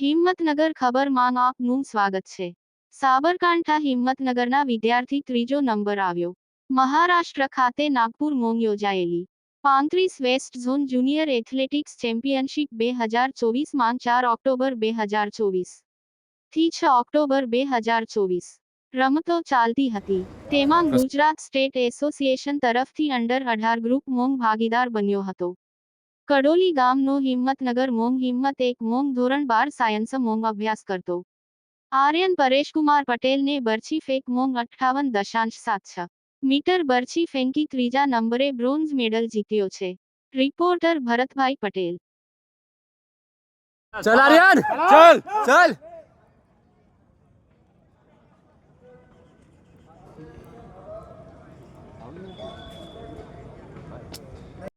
હિંમતનગર ખબરમાં આપનું સ્વાગત છે. સાબરકાંઠા હિંમતનગરના વિદ્યાર્થી ત્રીજો નંબર આવ્યો. મહારાષ્ટ્ર ખાતે નાગપુર મોંગ યોજાયેલી. પાંત્રીસ west zone junior athletics championship બે હજાર ચોવીસમાં ચાર ઓક્ટોબર બે હજાર ચોવીસ. થી છ ઓક્ટોબર બે હજાર ચોવીસ. રમતો ચાલતી હતી. તેમાં ગુજરાત સ્ટેટ એસોસિએશન તરફથી અંડર અઢાર ગ્રુપ મોંગ ભાગીદાર બન્યો હતો. કડોલી ગામનો હિંમતનગર મોંગ હિંમત એક મોંગ ધોરણ બાર સાયન્સ મોંગ અભ્યાસ કરતો. આર્યન પરેશકુમાર પટેલને બરછી ફેંક મોંગ અઠ્ઠાવન દશાંશ સાત છ. મીટર બરછી ફેંકી ત્રીજા નંબરે બ્રોન્ઝ મેડલ જીત્યો છે. રિપોર્ટર ભરતભાઈ પટેલ. ચલ આર્યન! ચલ ચલ!